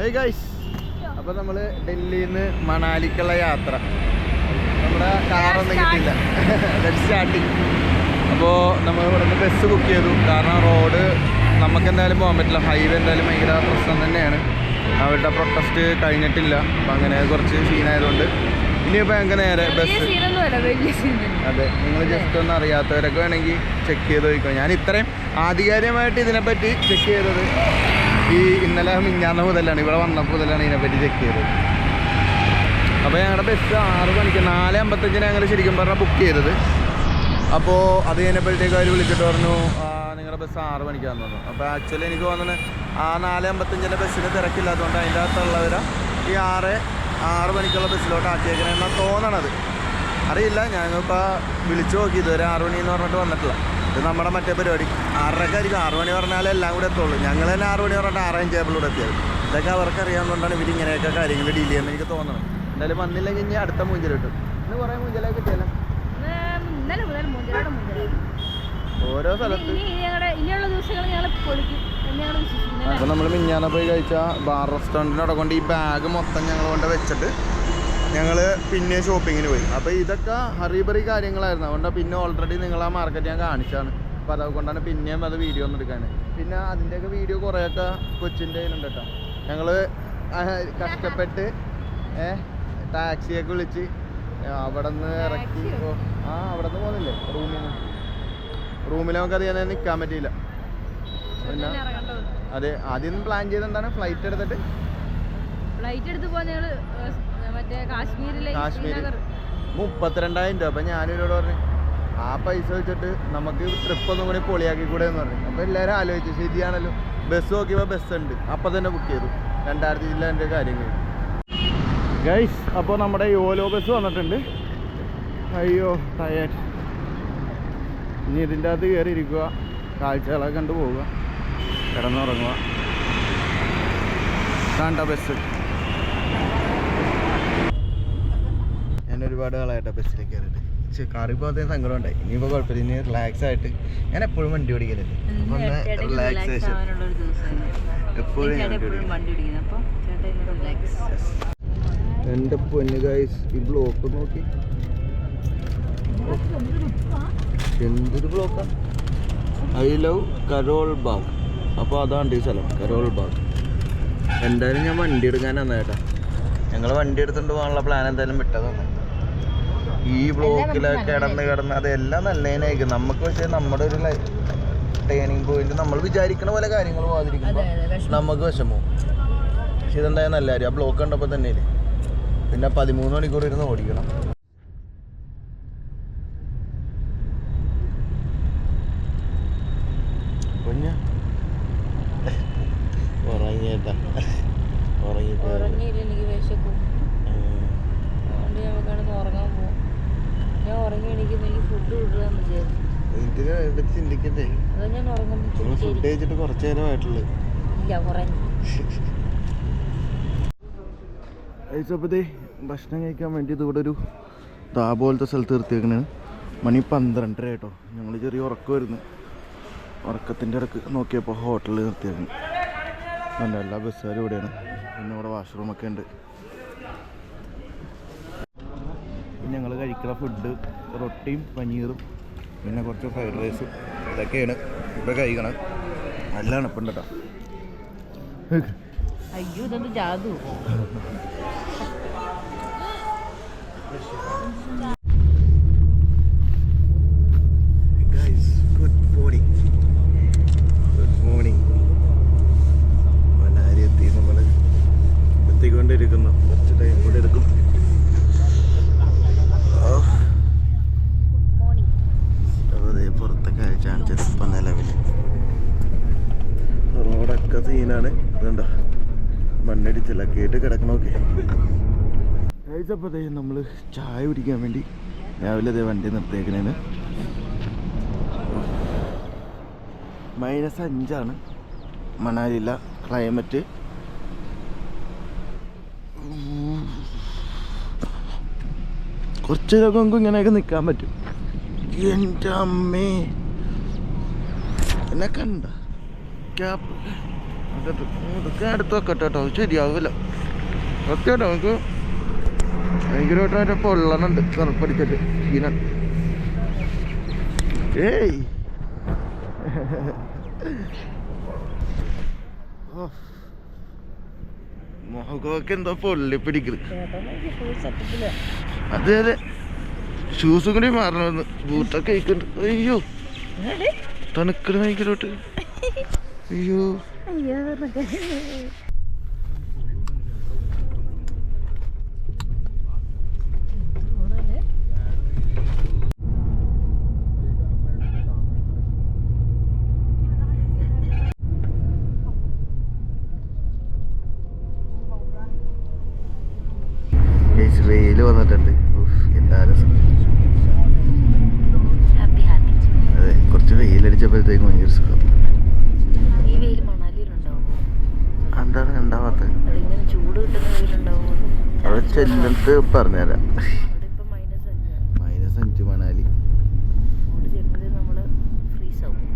Hey guys അപ്പോൾ നമ്മൾ ഡൽഹിയിൽ നിന്ന് മണാലിക്കുള്ള യാത്ര. നമ്മുടെ കാറൊന്നും കിട്ടിയില്ല. സ്റ്റാർട്ടിങ് അപ്പോൾ നമ്മൾ ഇവിടെ നിന്ന് ബസ് ബുക്ക് ചെയ്തു. കാരണം റോഡ് നമുക്ക് എന്തായാലും പോകാൻ പറ്റില്ല. ഹൈവേ എന്തായാലും ഭയങ്കര പ്രശ്നം തന്നെയാണ്. അവരുടെ പ്രൊട്ടസ്റ്റ് കഴിഞ്ഞിട്ടില്ല. അപ്പം അങ്ങനെ കുറച്ച് സീനായതുകൊണ്ട് ഇനിയിപ്പോൾ ഞങ്ങൾക്ക് നേരെ ബസ് അതെ നിങ്ങൾ ജസ്റ്റ് ഒന്നും അറിയാത്തവരൊക്കെ വേണമെങ്കിൽ ചെക്ക് ചെയ്ത് നോക്കിക്കോ. ഞാൻ ഇത്രയും ആധികാരികമായിട്ട് ഇതിനെപ്പറ്റി ചെക്ക് ചെയ്തത് ഈ ഇന്നലെ മിഞ്ഞാന്ന മുതലാണ് ഇവിടെ വന്നപ്പോൾ മുതലാണ് ഇതിനെപ്പറ്റി ചെക്ക് ചെയ്തത്. അപ്പോൾ ഞങ്ങളുടെ ബസ് ആറ് മണിക്ക് നാല് അമ്പത്തഞ്ചിന് ഞങ്ങൾ ശരിക്കും പറഞ്ഞാൽ ബുക്ക് ചെയ്തത്. അപ്പോൾ അത് കഴിഞ്ഞപ്പോഴത്തേക്ക് അവർ വിളിച്ചിട്ട് പറഞ്ഞു നിങ്ങളുടെ ബസ് ആറ് മണിക്കാന്ന് പറഞ്ഞു. അപ്പോൾ ആക്ച്വലി എനിക്ക് തോന്നുന്നത് ആ നാല് അമ്പത്തഞ്ചിന്റെ ബസ്സിന് തിരക്കില്ലാത്തതുകൊണ്ട് അതിന്റെ അകത്തുള്ളവർ ഈ ആറ് ആറ് മണിക്കുള്ള ബസ്സിലോട്ട് ആക്കിയേക്കണമെന്നാണ് തോന്നണത്. അറിയില്ല ഞങ്ങളിപ്പോൾ വിളിച്ചു നോക്കി ഇതുവരെ ആറ് മണി എന്ന് പറഞ്ഞിട്ട് വന്നിട്ടില്ല. ഇത് നമ്മുടെ മറ്റേ പരിപാടി. ആറരക്ക് ആയിരിക്കും ആറ് മണി പറഞ്ഞാലേ എല്ലാം കൂടെ എത്തുള്ളൂ. ഞങ്ങൾ തന്നെ ആറ് മണി പറഞ്ഞിട്ട് ആറ് അഞ്ചേബിൾ ഇവിടെ എത്തിയത്. ഇതൊക്കെ അവർക്ക് അറിയാവുന്നതുകൊണ്ടാണ് ഇവർ ഇങ്ങനെയൊക്കെ കാര്യങ്ങൾ ഡീൽ ചെയ്യുന്നത് എനിക്ക് തോന്നുന്നത്. എന്തായാലും വന്നില്ലെങ്കിൽ ഇനി അടുത്ത മൂഞ്ചൽ കിട്ടും. ഇന്ന് കുറേ മൂഞ്ചലൊക്കെ കിട്ടിയല്ലോ? ഓരോ സ്ഥലത്ത്. അപ്പൊ ഇനിയുള്ള ദിവസങ്ങൾ ഞങ്ങൾ പൊളിക്കും. നമ്മൾ മിഞ്ഞാന പോയി കഴിച്ച ബാർ റെസ്റ്റോറന്റിനോടെ കൊണ്ട് ഈ ബാഗ് മൊത്തം ഞങ്ങൾ കൊണ്ട് വെച്ചിട്ട് ഞങ്ങൾ പിന്നെ ഷോപ്പിങ്ങിന് പോയി. അപ്പോൾ ഇതൊക്കെ ഹറിബറി കാര്യങ്ങളായിരുന്നു. അതുകൊണ്ട് പിന്നെ ഓൾറെഡി നിങ്ങൾ ആ മാർക്കറ്റ് ഞാൻ കാണിച്ചാണ് അപ്പോൾ അതുകൊണ്ടാണ് പിന്നെയും അത് വീഡിയോ ഒന്നും എടുക്കാൻ പിന്നെ അതിന്റെയൊക്കെ വീഡിയോ കുറേയൊക്കെ കൊച്ചിന്റെ കയ്യിലുണ്ട് കേട്ടോ. ഞങ്ങൾ കഷ്ടപ്പെട്ട് ഏ ടാക്സിയൊക്കെ വിളിച്ച് അവിടെ നിന്ന് ഇറക്കി? ആ അവിടെ നിന്ന് പോകുന്നില്ലേ റൂമിൽ നിന്ന്. റൂമിൽ നമുക്ക് അധികം നിൽക്കാൻ പറ്റിയില്ല. പിന്നെ അതെ ആദ്യം പ്ലാൻ ചെയ്ത് എന്താണ്? ഫ്ലൈറ്റ് എടുത്തിട്ട്? ഫ്ലൈറ്റ് എടുത്ത് പോകാൻ കാശ്മീർ മുപ്പത്തിരണ്ടായിരം രൂപ. അപ്പം ഞാനിവരോട് പറഞ്ഞു ആ പൈസ വെച്ചിട്ട് നമുക്ക് ട്രിപ്പ് ഒന്നും കൂടി പൊളിയാക്കി കൂടെ എന്ന് പറഞ്ഞു. അപ്പോൾ എല്ലാവരും ആലോചിച്ചു ശരിയാണല്ലോ ബസ് നോക്കിയപ്പോൾ ബസ് ഉണ്ട്. അപ്പോൾ തന്നെ ബുക്ക് ചെയ്തു. രണ്ടായിരത്തി ജില്ല എന്റെ കാര്യങ്ങൾ. ഗൈസ് അപ്പോൾ നമ്മുടെ യോലോ ബസ് വന്നിട്ടുണ്ട്. അയ്യോ ടയേർഡ് ഇനി ഇതിന്റെ അകത്ത് കയറി ഇരിക്കുക കാഴ്ചകളൊക്കെ കണ്ടു പോവുക. കിടന്നുറങ്ങുക. കണ്ട ബസ് ഞാൻ ഒരുപാട് ആളായിട്ട് ബസ്സിലേക്ക് കയറിയിട്ട് പക്ഷേ കാറിൽ പോകാത്ത സങ്കടം ഉണ്ടായി ഇനിയിപ്പോൾ കുഴപ്പമില്ല. ഇനി റിലാക്സ് ആയിട്ട് ഞാൻ എപ്പോഴും വണ്ടി ഓടിക്കലുണ്ട്. അപ്പോൾ ഒന്ന് റിലാക്സേഷൻ എപ്പോഴും എന്റെ പൊന്ന് ഗൈസ് ഈ ബ്ലോക്ക് നോക്കി. എന്തൊരു ബ്ലോക്കാ ഐ ലവ് കരോൾ ബാഗ് അപ്പോൾ അതാണ് ഈ സ്ഥലം കരോൾ ബാഗ് എന്തായാലും ഞാൻ വണ്ടി എടുക്കാനാണ് ചേട്ടാ ഞങ്ങൾ വണ്ടി എടുത്തുകൊണ്ട് പോകാനുള്ള പ്ലാൻ എന്തായാലും വിട്ടതാണ്. ഈ ബ്ലോക്കിലൊക്കെ കിടന്ന് കിടന്ന് അതെല്ലാം നല്ലതിനായിരിക്കും. നമുക്ക് പക്ഷേ നമ്മുടെ ഒരു ടേണിങ് പോയിന്റ് നമ്മൾ വിചാരിക്കണ പോലെ കാര്യങ്ങൾ പോകാതിരിക്കുമ്പോൾ നമുക്ക് വിഷമവും പക്ഷെ ഇതെന്തായാലും നല്ല കാര്യം. ആ ബ്ലോക്ക് കണ്ടപ്പോൾ തന്നെ പിന്നെ പതിമൂന്ന് മണിക്കൂർ ഇരുന്ന് ഓടിക്കണം കുഞ്ഞ ഉറങ്ങിയേട്ടാ ഉറങ്ങിപ്പോയി ഉറങ്ങിയില്ല എനിക്ക് വിശക്കും അതുകൊണ്ട് ഞാൻ കിടന്ന് ഉറങ്ങാൻ പോകും ഞാൻ ഉറങ്ങി എണീക്കുമ്പോൾ എനിക്ക് ഫുഡ് വിടുകയെന്ന് വിചാരിച്ചു ഇതിന് ഇവിടെ ചിന്തിക്കണ്ടേ അത് ഞാൻ ഉറങ്ങുമ്പോൾ നമ്മൾ ഫുഡ് കഴിച്ചിട്ട് കുറച്ച് നേരമായിട്ടുള്ളൂ ഇല്ല കുറഞ്ഞു കഴിച്ചപ്പോഴത്തേ ഭക്ഷണം കഴിക്കാൻ വേണ്ടി ഇത് ഇവിടെ ഒരു താ പോലത്തെ സ്ഥലത്ത് നിർത്തിയേക്കണേ. മണി പന്ത്രണ്ടര കേട്ടോ ഞങ്ങൾ ചെറിയ ഉറക്കം വരുന്നു ഉറക്കത്തിന്റെ ഇടയ്ക്ക് നോക്കിയപ്പോൾ ഹോട്ടലിൽ നിർത്തിയേക്കണം. നല്ല എല്ലാ ബസ്സുകാരും ഇവിടെയാണ്. പിന്നെ ഇവിടെ വാഷ്റൂമൊക്കെ ഉണ്ട്. ഞങ്ങൾ കഴിക്കുന്ന ഫുഡ് റൊട്ടിയും പനീറും പിന്നെ കുറച്ച് ഫ്രൈഡ് റൈസും ഇതൊക്കെയാണ് ഇവിടെ കഴിക്കണം നല്ല അണപ്പുണ്ട് കേട്ടോ. അയ്യോ ഇതെന്ത് ജാതു Teşekkür ederim. ചായ കുടിക്കാൻ വേണ്ടി രാവിലെ അതേ വണ്ടി നിർത്തിയേക്കണേന്. മൈനസ് അഞ്ചാണ്. മണാലിയിലെ ക്ലൈമറ്റ് കുറച്ച് രോഗം ഇങ്ങനെയൊക്കെ നിൽക്കാൻ പറ്റും. എന്റെ അമ്മേ. എന്നെ കണ്ട. ഇതൊക്കെ അടുത്ത് വെക്കട്ടെ കേട്ടോ. ശരിയാവില്ല. സത്യമായിട്ടോ നമുക്ക്. ഭയങ്കരമായിട്ട് പൊള്ളണുണ്ട്. കറുപ്പടിച്ചിട്ട് സീനാണ് ഏയ്. മുഖമൊക്കെ എന്തോ പൊള്ളി പിടിക്കുന്നത് അതെ അതെ. ഷൂസും കൂടി മാറണമെന്ന് ബൂട്ടൊക്കെ കഴിക്കുന്നുണ്ട് അയ്യോ. തണുക്കണ ഭയങ്കരമായിട്ട്. അയ്യോ അയ്യോ വെയിൽ വന്നിട്ടുണ്ട് ഉഫ്, എന്താ രസം ഹാപ്പി ഹാപ്പി അതെ കുറച്ച് വെയിലടിച്ചപ്പോഴത്തേക്കും ഭയങ്കര സുഖം ഈ വെയിൽ മണാലിയിലുണ്ടാവും എന്താണ് ഉണ്ടാവാത്തത് അതിങ്ങനെ ചൂട് കിട്ടുന്ന വെയിലുണ്ടാവും അവിടെ ചെല്ലിട്ട് പറഞ്ഞുതരാം അവിടെ ഇപ്പം മൈനസ് അഞ്ചാണ് മൈനസ് അഞ്ച് മണാലി അവിടെ ചെല്ലുന്നത് നമ്മൾ ഫ്രീസ് ആവും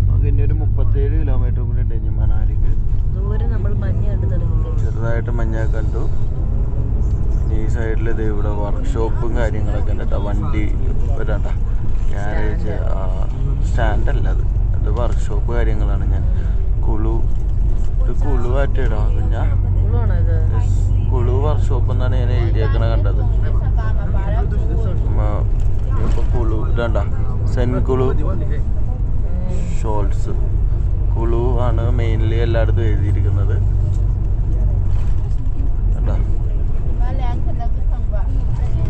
നമുക്ക് ഇനി ഒരു മുപ്പത്തേഴ് കിലോമീറ്റർ കൂടി ഉണ്ട് ഇനി മണാലിക്ക് ദൂരെ നമ്മൾ മഞ്ഞ് കണ്ടു തുടങ്ങി മഞ്ഞ കണ്ടു. ഈ സൈഡിൽ ഇത് ഇവിടെ വർക്ക്ഷോപ്പും കാര്യങ്ങളൊക്കെ ഉണ്ട് കേട്ടോ വണ്ടി വരണ്ട ഗ്യാരേജ് സ്റ്റാൻഡല്ല അത്. അത് വർക്ക്ഷോപ്പ് കാര്യങ്ങളാണ് ഞാൻ. കുളു ഇത് കുളു ആറ്റേടാ കുഞ്ഞ. കുളു വർക്ക്ഷോപ്പ് എന്നാണ് ഞാൻ എഴുതിയേക്കണ കണ്ടത്. ഉമ്മ, ഇപ്പൊ കുളു ഇതണ്ട. സെൻ കുളു. ഷോൾസ് കുളു ആണ് മെയിൻലി എല്ലായിടത്തും എഴുതിയിരിക്കുന്നത് കണ്ടോ?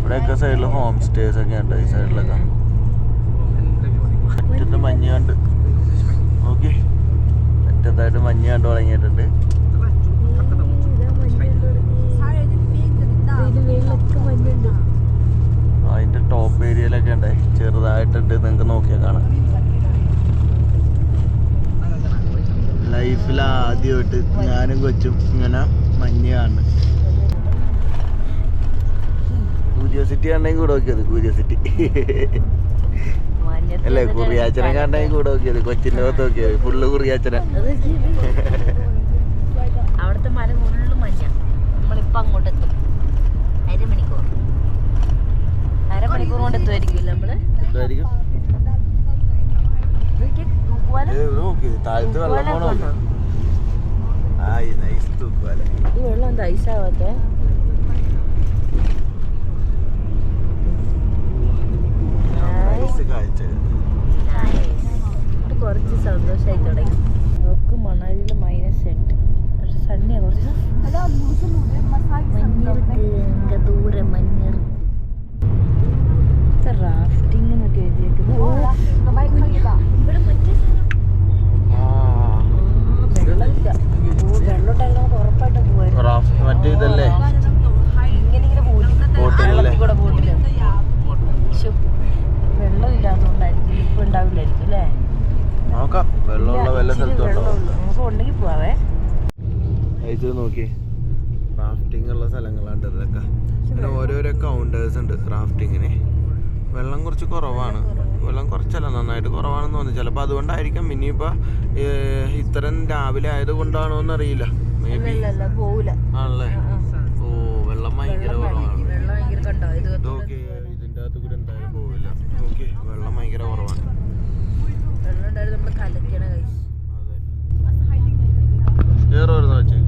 ഇവിടെയൊക്കെ സൈഡിൽ ഹോം സ്റ്റേസ് ഒക്കെ ഉണ്ട്. ഈ സൈഡിലൊക്കെ അറ്റത്ത് മഞ്ഞ് കണ്ട് നോക്കി. അറ്റത്തായിട്ട് മഞ്ഞ് കണ്ട് തുടങ്ങിയിട്ടുണ്ട് അതിന്റെ ടോപ്പ് ഏരിയയിലൊക്കെ ഉണ്ട്. ചെറുതായിട്ടുണ്ട്. നിങ്ങൾക്ക് നോക്കിയാൽ കാണാം. ലൈഫിൽ ആദ്യമായിട്ട് ഞാനും കൊച്ചും ഇങ്ങനെ മഞ്ഞ് കാണുന്നു ക്യൂരിയോസിറ്റി കണ്ടെങ്കിൽ കൂടെ നോക്കിയത് ക്യൂരിയോസിറ്റി അല്ലെ കുറിയാച്ചനെ കണ്ടെങ്കിൽ കൂടെ നോക്കിയത് കൊച്ചിന്റെ പുറത്ത് നോക്കിയത് ഫുള്ള് കുറിയാച്ചന അവിടുത്തെ മല ഫുള്ള് മഞ്ഞ. നമ്മളിപ്പോ അങ്ങോട്ട് എത്തും. അരമണിക്കൂർ. അരമണിക്കൂർ കൊണ്ട് നമ്മൾ? താഴത്ത് വെള്ളം പോണോ നൈസ് തൂക്കുവാല. ഈ വെള്ളം എന്താ ഐസാവാത്തെ നൈസ് കാഴ്ച ഇത് കുറച്ച് സന്തോഷമായി തുടങ്ങി. നമുക്ക് മണാലിയിൽ മൈനസ് എട്ട്. പക്ഷെ സണ്ണിയാ കുറച്ച് മഞ്ഞിർക്ക് ദൂരം ദൂരെ മഞ്ഞിർ റാഫ്റ്റിംഗ് എന്നൊക്കെ എഴുതിയേക്കുന്നത് ഓ, ഇവിടെ മറ്റേ സാധനം. ആ ആ, വെള്ളമില്ല ഓ, വെള്ളം ഉണ്ടായിരുന്നു നമുക്ക് ഉറപ്പായിട്ടും പോവായിരുന്നു റാഫ്റ്റ് മറ്റേ ഇതല്ലേ ഇങ്ങനെ ഇങ്ങനെ പോലും ബോട്ടിലല്ലേ? വെള്ളത്തിൽ കൂടെ പോട്ടില്ല വെള്ളമില്ലാത്തതുകൊണ്ടായിരിക്കും ഇപ്പൊ ഉണ്ടാവില്ലായിരിക്കും അല്ലേ നോക്കാം വെള്ളമുള്ള വല്ല ഇച്ചിരി സ്ഥലത്തും ഉണ്ടോ വെള്ളമുള്ളൂ. നമുക്ക് ഉണ്ടെങ്കിൽ പോവാവേ അയച്ചത് നോക്കി റാഫ്റ്റിംഗ് സ്ഥലങ്ങളാണ് ഇതൊക്കെ. പിന്നെ ഓരോരോ കൗണ്ടേഴ്സ് ഉണ്ട് ക്രാഫ്റ്റിങ്ങിന് വെള്ളം കുറച്ച് കുറവാണ്. വെള്ളം കുറച്ചല്ല നന്നായിട്ട് കുറവാണെന്ന് തോന്നി ചിലപ്പോൾ അതുകൊണ്ടായിരിക്കാം. ഇനിയിപ്പോൾ ഇത്തരം രാവിലെ ആയതുകൊണ്ടാണോ എന്നറിയില്ല. മേ ബി ആണല്ലേ? ഓ വെള്ളം ഭയങ്കര കുറവാണ്. ഇതൊക്കെ ഇതിന്റെ അകത്ത് കൂടെ എന്തായാലും പോവില്ല. ഓക്കെ വെള്ളം ഭയങ്കര കുറവാണ്. വെള്ളം ഉണ്ടായിരുന്നു നമ്മൾ കലക്കിയാണ് കഴിച്ചു അതെ. കയറുമായിരുന്നു വെച്ചേ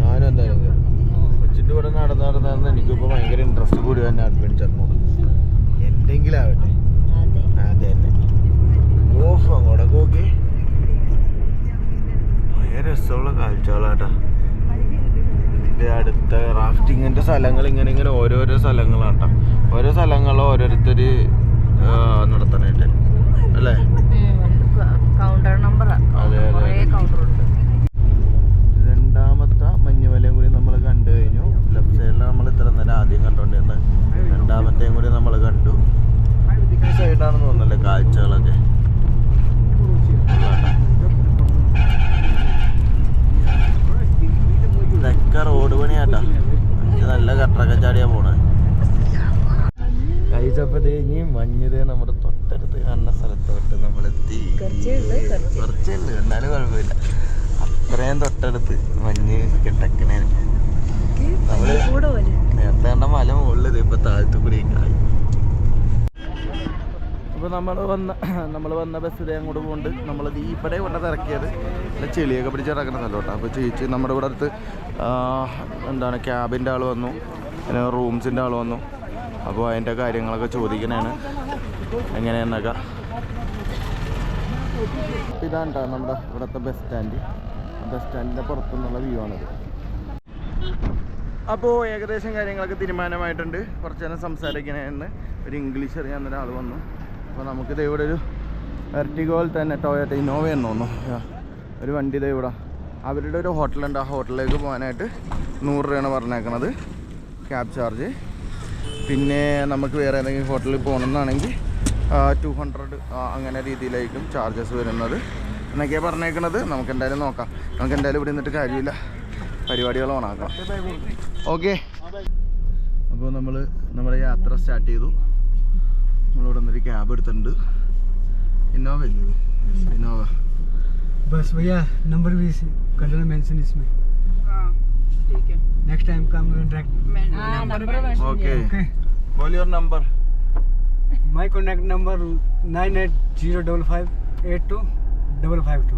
ഞാനും എന്തായാലും കയറും വെച്ചിട്ട് ഇവിടെ നടന്ന് എനിക്കിപ്പോൾ ഭയങ്കര ഇൻട്രസ്റ്റ് കൂടി തന്നെ അഡ്വഞ്ചറിനോട് എന്തെങ്കിലും ആവട്ടെ അതെ. തന്നെ ഓഫ് അങ്ങോട്ടൊക്കെ നോക്കി. ഭയങ്കര രസമുള്ള കാഴ്ചകളാട്ടാ. ഇതിന്റെ അടുത്ത റാഫ്റ്റിങ്ങിന്റെ സ്ഥലങ്ങൾ ഇങ്ങനെ ഇങ്ങനെ ഓരോരോ സ്ഥലങ്ങളാട്ടാ. ഓരോ സ്ഥലങ്ങളും ഓരോരുത്തർ നടത്തണായിട്ട് അല്ലേ? കൗണ്ടർ അതെ, അതെ, കുറേ അതെ. കൗണ്ടർ ഉണ്ട് രണ്ടാമത്തെ മഞ്ഞുമലയും കൂടി നമ്മൾ കണ്ടു കഴിഞ്ഞു ലെഫ്റ്റ് സൈഡിൽ നമ്മൾ ഇത്ര നേരം ആദ്യം കണ്ടോണ്ടിരുന്നത് രണ്ടാമത്തെയും കൂടി നമ്മൾ കണ്ടു ഈ സൈഡാണെന്ന് തോന്നുന്നല്ലേ കാഴ്ച ഇനി മഞ്ഞത് നമ്മുടെ തൊട്ടടുത്ത് കാണുന്ന സ്ഥലത്തോട്ട് നമ്മളെത്തി കുറച്ചേ ഉള്ളൂ, കുറച്ച്. കുറച്ചേ ഉള്ളൂ എന്നാലും കുഴപ്പമില്ല അത്രയും തൊട്ടടുത്ത് മഞ്ഞ് കിടക്കണേ നമ്മൾ കൂടെ പോലെ നേരത്തെ കണ്ട മല മുകളിൽ ഇപ്പൊ താഴത്ത് കൂടി ആയി അപ്പോൾ നമ്മൾ വന്ന നമ്മൾ വന്ന ബസ് ഇതേ അങ്ങോട്ട് പോകുന്നുണ്ട് ഈ ഇവിടെ കൊണ്ടത് ഇറക്കിയത് പിന്നെ ചെളിയൊക്കെ പിടിച്ച് ഇറക്കുന്ന സ്ഥലം കേട്ടോ അപ്പോൾ ചേച്ചി നമ്മുടെ ഇവിടെ അടുത്ത് എന്താണ് ക്യാബിന്റെ ആൾ വന്നു. പിന്നെ റൂംസിന്റെ ആൾ വന്നു. അപ്പോൾ അതിന്റെ കാര്യങ്ങളൊക്കെ ചോദിക്കണേണ്. എങ്ങനെയെന്നൊക്കെ. ഇതാണ് കേട്ടോ നമ്മുടെ ഇവിടുത്തെ ബസ് സ്റ്റാൻഡ് ബസ് സ്റ്റാൻഡിന്റെ പുറത്തുനിന്നുള്ള വ്യൂ ആണിത്. അപ്പോൾ ഏകദേശം കാര്യങ്ങളൊക്കെ തീരുമാനമായിട്ടുണ്ട്. കുറച്ച് നേരം സംസാരിക്കണമെന്ന് ഒരു ഇംഗ്ലീഷ് അറിയാവുന്ന ഒരാൾ വന്നു. അപ്പോൾ നമുക്കിത് ഇവിടെ ഒരു എർട്ടിഗോൾ തന്നെ ടൊയോട്ട ഇന്നോവ എന്ന് തോന്നുന്നു. ഒരു വണ്ടി ഇതാ ഇവിടെ. അവരുടെ ഒരു ഹോട്ടലുണ്ട്. ആ ഹോട്ടലിലേക്ക് പോകാനായിട്ട് നൂറ് രൂപയാണ് പറഞ്ഞേക്കണത്. ക്യാബ് ചാർജ് പിന്നെ നമുക്ക് വേറെ ഏതെങ്കിലും ഹോട്ടലിൽ പോകണമെന്നാണെങ്കിൽ ടു ഹൺഡ്രഡ് അങ്ങനെ രീതിയിലായിരിക്കും ചാർജസ് വരുന്നത്. എന്നൊക്കെയാണ് പറഞ്ഞേക്കണത്. നമുക്ക് എന്തായാലും നോക്കാം. നമുക്ക് എന്തായാലും ഇവിടെ നിന്നിട്ട് കാര്യമില്ല. പരിപാടികൾ ഓണാക്കാം ഓക്കെ അപ്പോൾ നമ്മൾ നമ്മുടെ യാത്ര സ്റ്റാർട്ട് ചെയ്തു. നമ്മളിവിടെ നിന്നൊരു ക്യാബ് എടുത്തിട്ടുണ്ട്. ഇന്നോവ അല്ലേ ഇത് ഇന്നോവ बस भैया नंबर भी कर देना मेंशन इसमें नेक्स्ट टाइम का डायरेक्ट ആ നമ്പർ മെൻഷൻ ഓക്കെ ओके बोल your number my contact number nine eight zero double five eight two double five two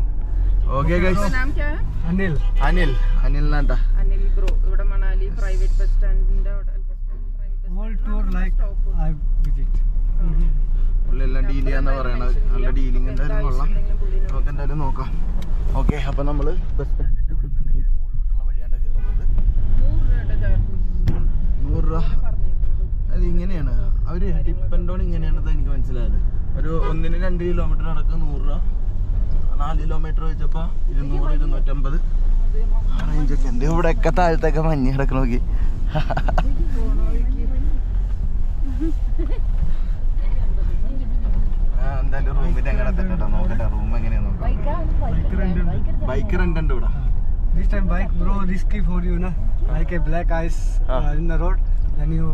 okay guys നാം ക്യാ ഹെ? अनिल അനിൽ അനിൽ എന്നാട്ടാ അനിൽ ബ്രോ ഇവിടെ മണാലി പ്രൈവറ്റ് ബസ് സ്റ്റാൻഡിന്റെ ചെയ്യാന്ന് പറയണത്. നല്ല ഡീലിംഗ് എന്തായാലും കൊള്ളാം. നമുക്ക് എന്തായാലും നോക്കാം. ഓക്കെ അപ്പൊ നമ്മൾ ബസ് സ്റ്റാൻഡിന്റെ ഇവിടെ നിന്ന് നേരെ മുകളിലോട്ടുള്ള വഴിയാണ്ട് കയറുന്നത് നൂറ് രൂപ. അത് ഇങ്ങനെയാണ്. അവർ ഡിപ്പെൻഡ് ഓൺ ഇങ്ങനെയാണെന്ന് എനിക്ക് മനസ്സിലായത്. ഒരു ഒന്നിന് രണ്ട് കിലോമീറ്റർ നടക്കുക നൂറ് രൂപ. നാല് കിലോമീറ്റർ വെച്ചപ്പോ ഇരുന്നൂറ് ഇരുന്നൂറ്റമ്പത്. റേഞ്ചൊക്കെ ഇവിടെ ഒക്കെ. താഴത്തൊക്കെ മഞ്ഞ് കിടക്കണ നോക്കി. ആ, എന്തായാലും റൂമിന്റെ എങ്ങനെ തെറ്റട്ടോ നോക്കട്ടെ റൂം എങ്ങനെയാ നോക്കാം ബൈക്ക് റെന്റ് ഉണ്ട് ഇവിടെ This time bike bro risky for you na like a black ice Ah. uh, in the road then you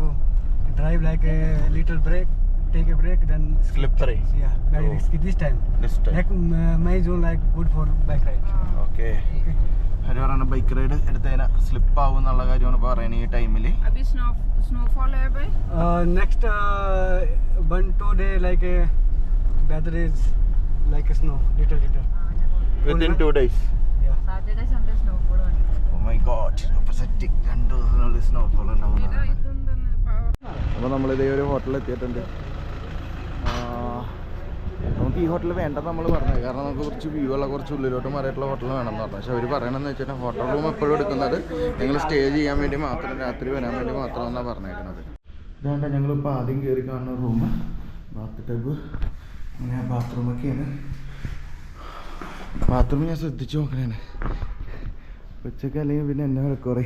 drive like a little break take a break then slippery yeah very Oh. risky this time this time like uh, my zone like good for bike ride okay അവർ പറയുന്ന bike ride എടുത്തതിന് slip ആവും എന്നുള്ള കാര്യമാണ് പറയുന്നത് ഈ ടൈമിൽ next one two day by weather is like a snow little little. Within two days. yeah. Saturday Sunday snowfall oh my god രണ്ട് ദിവസത്തിനുള്ളിൽ സ്നോഫോൾ ഉണ്ടാവുന്നതാണ് അപ്പോൾ നമ്മൾ ഇതേ ഒരു ഹോട്ടലിൽ എത്തിയിട്ടുണ്ട്. നമുക്ക് ഈ ഹോട്ടൽ വേണ്ടെന്ന് നമ്മൾ പറഞ്ഞത്. കാരണം നമുക്ക് കുറച്ച് വ്യൂ ഉള്ള കുറച്ച് ഉള്ളിലോട്ട് മാറിയിട്ടുള്ള ഹോട്ടൽ വേണമെന്ന് പറഞ്ഞു. പക്ഷെ അവർ പറയണമെന്ന് വെച്ചിട്ടുണ്ടെങ്കിൽ ഹോട്ടൽ റൂം എപ്പോഴും എടുക്കുന്നത് നിങ്ങൾ സ്റ്റേ ചെയ്യാൻ വേണ്ടി മാത്രം രാത്രി വരാൻ വേണ്ടി മാത്രം എന്നാണ് പറഞ്ഞേക്കുന്നത്. ഇതാണ്ട് ഞങ്ങളിപ്പോൾ ആദ്യം കയറി കാണുന്ന റൂം ബാത്ത് ടബ് അങ്ങനെ ബാത്റൂമൊക്കെയാണ് ബാത്റൂം ഞാൻ ശ്രദ്ധിച്ചു നോക്കണേണ്. ഉച്ചയ്ക്ക് അല്ലെങ്കിൽ പിന്നെ എന്നെ വിലക്കുറേ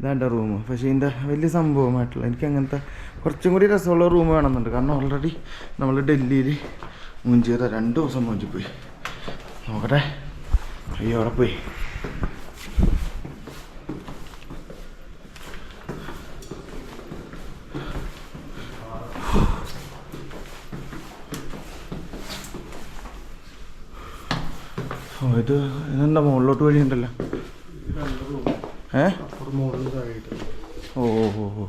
ഇതാണ്ട റൂം പക്ഷേ ഇതിന്റെ വലിയ സംഭവമായിട്ടുള്ള എനിക്ക് അങ്ങനത്തെ കുറച്ചും കൂടി രസമുള്ള റൂം വേണമെന്നുണ്ട്. കാരണം ഓൾറെഡി നമ്മൾ ഡൽഹിയിൽ മുഞ്ചിയത. രണ്ട് ദിവസം മൂഞ്ചിപ്പോയി. നോക്കട്ടെ. അയ്യോ അവിടെ പോയി. ഇത് ഇതെന്താ മുകളിലോട്ട് വഴി ഉണ്ടല്ലോ ഏ? ഓ ഓ ഓ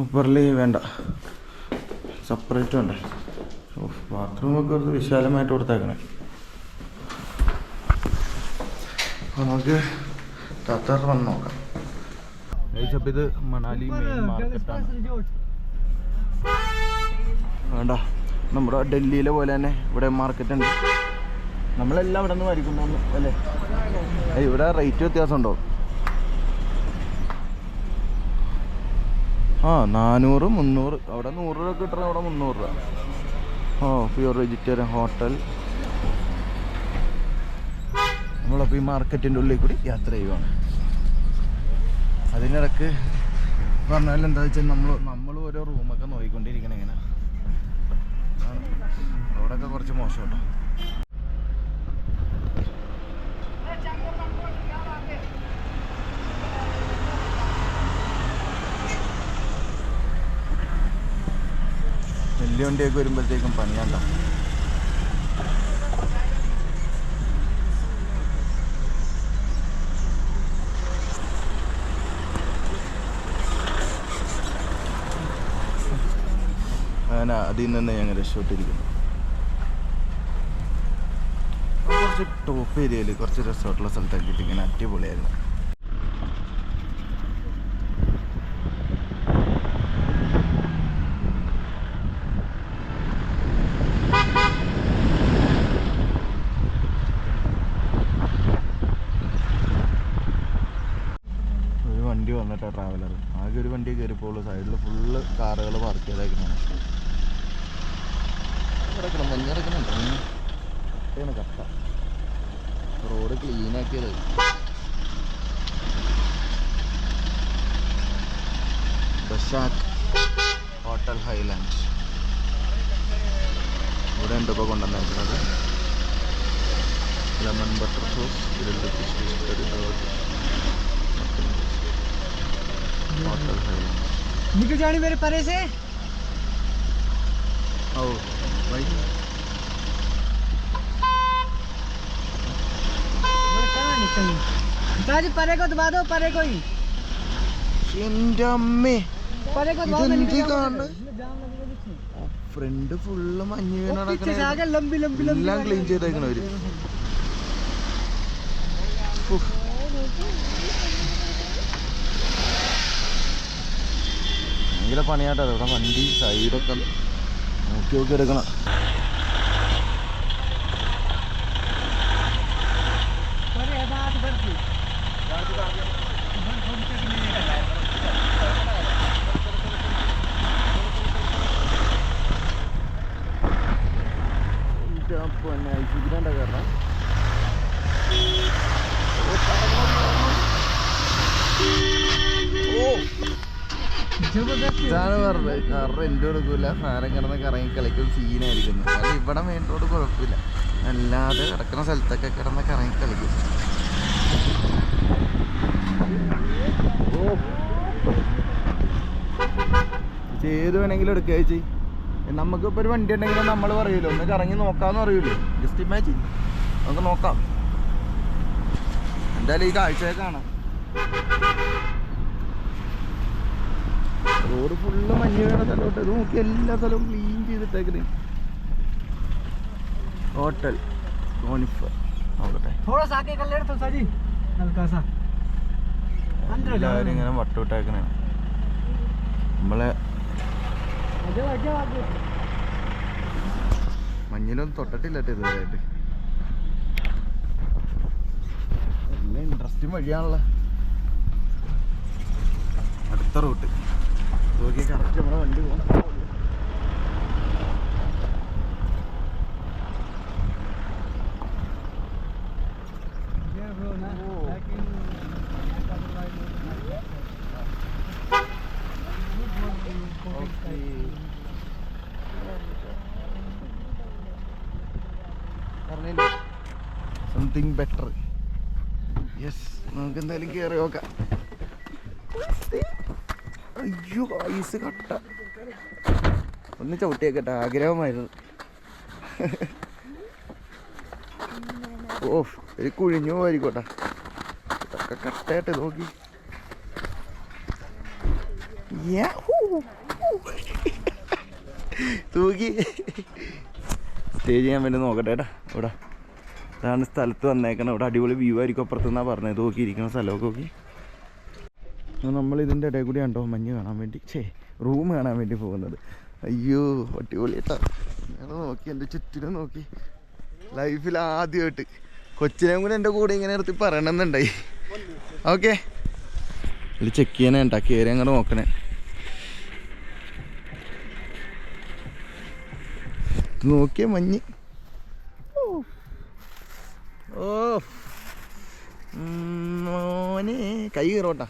ഊപ്പറിൽ വേണ്ട. സെപ്പറേറ്റ് വേണ്ട. ബാത്റൂം ഒക്കെ ഒരു വിശാലമായിട്ട് കൊടുത്തേക്കണേ. അപ്പോൾ നമുക്ക് തത്തറ വന്ന് നോക്കാം. അപ്പോൾ ഇത് മണാലി മെയിൻ മാർക്കറ്റാണ് വേണ്ട. നമ്മുടെ ഡൽഹിയിലെ പോലെ തന്നെ ഇവിടെ മാർക്കറ്റ് ഉണ്ട്. നമ്മളെല്ലാം ഇവിടെ നിന്ന് മേടിക്കുന്നു അല്ലേ ഇവിടെ റേറ്റ് വ്യത്യാസം ഉണ്ടോ ആ നാനൂറ് മുന്നൂറ് അവിടെ നൂറ് രൂപ കിട്ടണം അവിടെ മുന്നൂറ് രൂപ. ഓ പ്യൂർ വെജിറ്റേറിയൻ ഹോട്ടൽ നമ്മളപ്പോൾ ഈ മാർക്കറ്റിന്റെ ഉള്ളിൽ കൂടി യാത്ര ചെയ്യുവാണ്. അതിനിടക്ക് പറഞ്ഞാൽ എന്താ വെച്ചാൽ നമ്മൾ നമ്മൾ ഓരോ റൂമൊക്കെ നോക്കിക്കൊണ്ടിരിക്കണം ഇങ്ങനെ ആണ്. കുറച്ച് മോശം കേട്ടോ വണ്ടിയൊക്കെ വരുമ്പോഴത്തേക്കും പണിയാണ്ട അങ്ങനെ അതിൽ നിന്ന് ഞങ്ങൾ രക്ഷപ്പെട്ടിരിക്കുന്നു കുറച്ച് ടോപ്പ് ഏരിയയിൽ കുറച്ച് റിസോർട്ടുള്ള സ്ഥലത്താക്കിയിട്ട് ഇങ്ങനെ അടിപൊളിയായിരുന്നു. റോഡ് ക്ലീൻ ആക്കിയത് ബഷാക്ക് ഹോട്ടൽ ഹൈലാൻഡ് ഇവിടെ ഉണ്ട് ഇപ്പോൾ കൊണ്ടുവന്നേക്കുന്നത് lemon butter sauce grilled fish fish curry hotel Highland निकल जानी मेरे परे से ഓ വൈ നിൽക്കുന്നു. കാജി പരെ കൊ ദബാ ദോ പരെ കൊ എന്റെ അമ്മേ പരെ കൊ ദബാ എന്ത് കാണുന്നു ഫ്രണ്ട് ഫുള്ള് മഞ്ഞ് എല്ലാം ക്ലീൻ ചെയ്തേക്കണവര് ഭയങ്കര പണിയാട്ടോ ഇവിടെ വണ്ടി സൈഡൊക്കെ നോക്കി നോക്കി എടുക്കണം. കറങ്ങി ഇവിടെ മെയിൻ റോഡ് കുഴപ്പമില്ല. അല്ലാതെ കിടക്കുന്ന സ്ഥലത്തൊക്കെ കിടന്ന് കറങ്ങി കളിക്കും. ഏത് വേണമെങ്കിലും എടുക്കുക ചേച്ചി. നമുക്കിപ്പോൾ ഒരു വണ്ടി ഉണ്ടെങ്കിലും നമ്മൾ പറയൂലോ? ഒന്ന് കറങ്ങി നോക്കാമെന്ന് പറയൂലോ? ജസ്റ്റ് ഇമാജിൻ നമുക്ക് നോക്കാം. എന്തായാലും ഈ കാഴ്ചയെ കാണാം. റോഡ് ഫുള്ള് മഞ്ഞ് വീണ സ്ഥലമുണ്ട്. ഇത് നോക്കി എല്ലാ സ്ഥലവും ക്ലീൻ ചെയ്തിട്ടേക്കുന്നത് ഹോട്ടൽ കോണിഫർ നോക്കട്ടെ എല്ലാവരും ഇങ്ങനെ വട്ടുവിട്ടേക്കണേ. നമ്മളെ മഞ്ഞിലൊന്നും തൊട്ടിട്ടില്ല ഇതുവരെയായിട്ട്. എല്ലാം ഇൻട്രസ്റ്റിംഗ് വഴിയാണല്ലോ. അടുത്ത റൂട്ട് നോക്കി കറക്റ്റ് നമ്മുടെ വണ്ടി പോകണം കയറി അയ്യോ ഐസ് കട്ട. ഒന്ന് ചവിട്ടിയേക്കട്ടെ ആഗ്രഹമായിരുന്നു. ഓ ഒരു കുഴിഞ്ഞു പോയിരിക്കോട്ടെ. ഇതൊക്കെ കട്ടയായിട്ട് നോക്കി. തൂക്കി. സ്റ്റേ ചെയ്യാൻ വേണ്ടി നോക്കട്ടെ ഏട്ടാ ഇവിടെ. ഇതാണ് സ്ഥലത്ത് വന്നേക്കണം. ഇവിടെ അടിപൊളി വ്യൂ ആയിരിക്കും അപ്പുറത്തുനിന്നാണ് പറഞ്ഞത്. നോക്കിയിരിക്കുന്ന സ്ഥലമൊക്കെ നോക്കി. നമ്മൾ ഇതിന്റെ ഇടയിൽ കൂടി ഉണ്ടോ മഞ്ഞ് കാണാൻ വേണ്ടി. ഛേ റൂം കാണാൻ വേണ്ടി പോകുന്നത്. അയ്യോ അടിപൊളി കേട്ടോ നോക്കി എന്റെ ചുറ്റിനും നോക്കി. ലൈഫിൽ ആദ്യമായിട്ട്. കൊച്ചിനെയും കൂടെ എന്റെ കൂടെ ഇങ്ങനെ നിർത്തി പറയണമെന്നുണ്ടായി. ഓക്കെ. ഇത് ചെക്ക് ചെയ്യാനേ ഉണ്ടാ കയറി അങ്ങോട്ട് നോക്കണേ. നോക്കിയ മഞ്ഞ്. ഓ മോനെ കൈ കയറോട്ടാ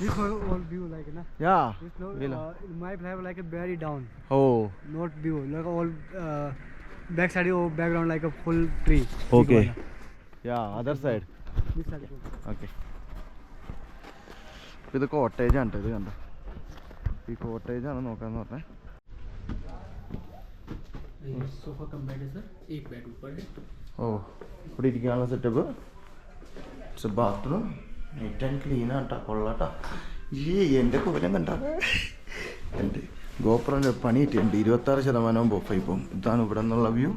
this whole view like na Yeah. this no uh, might have like a very down Oh. not view like all uh, back side or background like a full tree Okay. Yeah, other side. this side Okay. ഇത് cottage ആണ് ഇത് കണ്ടോ ഈ cottage ആണ് നോക്കാന്ന് പറഞ്ഞേ sofa cum bed है sir एक बेड ऊपर है ഓ ഇവിടെ ഇരിക്കാനുള്ള setup it's bathroom neat and clean ആട്ടാ കൊള്ളാട്ടാ ഈ എൻ്റെ കുവലം കണ്ട എൻ്റെ ഗോപ്രോൻ്റെ പണി കിട്ടിയിട്ടുണ്ട് ഇരുപത്താറ് ശതമാനവും ബോഫായി പോകും ഇതാണ് ഇവിടെ നിന്നുള്ള വ്യൂ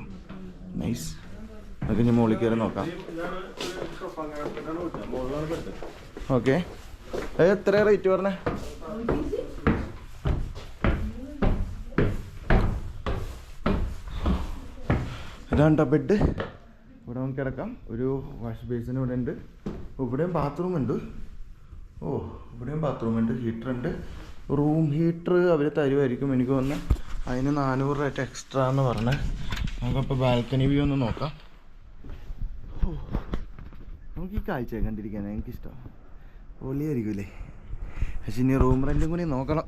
നൈസ് നമുക്ക് ഇനി മുകളിൽ കയറി നോക്കാം ഓക്കെ അത് എത്ര റേറ്റ് പറഞ്ഞേ ഇതാണ്ട ബെഡ് ഇവിടെ നമുക്ക് കിടക്കാം. ഒരു വാഷ് ബേസിന് ഇവിടെ ഉണ്ട്. ഇവിടെയും ബാത്റൂം ഉണ്ട്. ഓ ഇവിടെയും ബാത്റൂം ഉണ്ട് ഹീറ്റർ ഉണ്ട്. റൂം ഹീറ്റർ അവർ തരുമായിരിക്കും എനിക്ക് വന്ന് അതിന് നാനൂറ് രൂപ എക്സ്ട്രാ എന്ന് പറഞ്ഞ്. നമുക്കപ്പോൾ ബാൽക്കണി വ്യൂ ഒന്ന് നോക്കാം. നമുക്ക് ഈ കാഴ്ച കണ്ടിരിക്കാൻ എനിക്കിഷ്ടം. പൊളിയായിരിക്കൂലേ. പക്ഷെ ഇനി റൂം റെന്റും കൂടി നോക്കണം.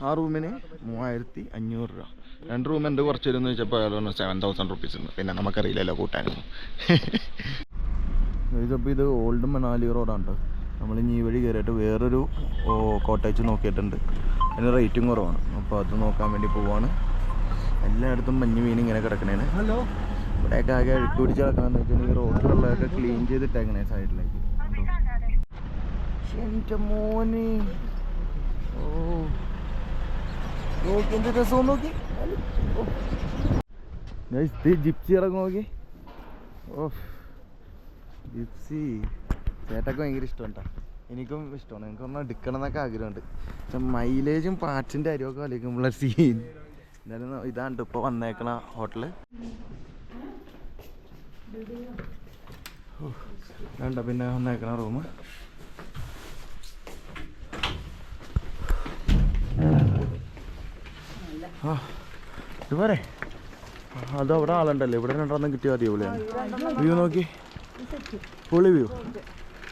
ആ റൂമിന് മൂവായിരത്തി അഞ്ഞൂറ് രൂപ. രണ്ട് റൂം എന്ത് കുറച്ച് തരുമെന്ന് ചോദിച്ചപ്പോൾ അയാൾ പറഞ്ഞു സെവൻ തൗസൻഡ് റുപ്പീസ് പിന്നെ നമുക്കറിയില്ലല്ലോ കൂട്ടാനൊന്നും ചോദിച്ചപ്പോൾ ഇത് ഓൾഡ് മണാലി റോഡാണ് കേട്ടോ നമ്മൾ ഇനി ഈ വഴി കയറിയിട്ട് വേറൊരു കോട്ടേജ് നോക്കിയിട്ടുണ്ട്. അതിന് റേറ്റും കുറവാണ്. അപ്പോൾ അത് നോക്കാൻ വേണ്ടി പോവാണ്. എല്ലായിടത്തും മഞ്ഞ് വീണ് ഇങ്ങനെ കിടക്കണേന് ഹലോ ഇവിടെയൊക്കെ ആകെ അഴുക്ക് പിടിച്ച് കിടക്കണമെന്ന് വെച്ചാൽ ഈ റോഡിലുള്ളതൊക്കെ ക്ലീൻ ചെയ്തിട്ടേക്കണേ സൈഡിലേക്ക് എന്റെ മോനെ. ഓ. നോക്കി എന്ത് രസവും നോക്കി. ജിപ്സി ഇറങ്ങും നോക്കി. ഓ ജിപ്സി ചേട്ടക്ക് ഭയങ്കര ഇഷ്ടം എനിക്കും ഇഷ്ടമാണ്. എനിക്കൊന്നും എടുക്കണം എന്നൊക്കെ ആഗ്രഹമുണ്ട്. പക്ഷെ മൈലേജും പാർട്സിന്റെ അരിവൊക്കെ വലിക്കുമ്പോഴുള്ള സീൻ എന്തായാലും ഇതാണ് ഇപ്പോൾ വന്നേക്കണ ഹോട്ടൽ വേണ്ട പിന്നെ വന്നേക്കണ റൂം ആ. ഇത് പോരെ അത് അവിടെ ആളുണ്ടല്ലോ. ഇവിടെ രണ്ടെണ്ണം കിട്ടിയാൽ മതിയാവൂലേ വ്യൂ നോക്കി. പൊളി വ്യൂ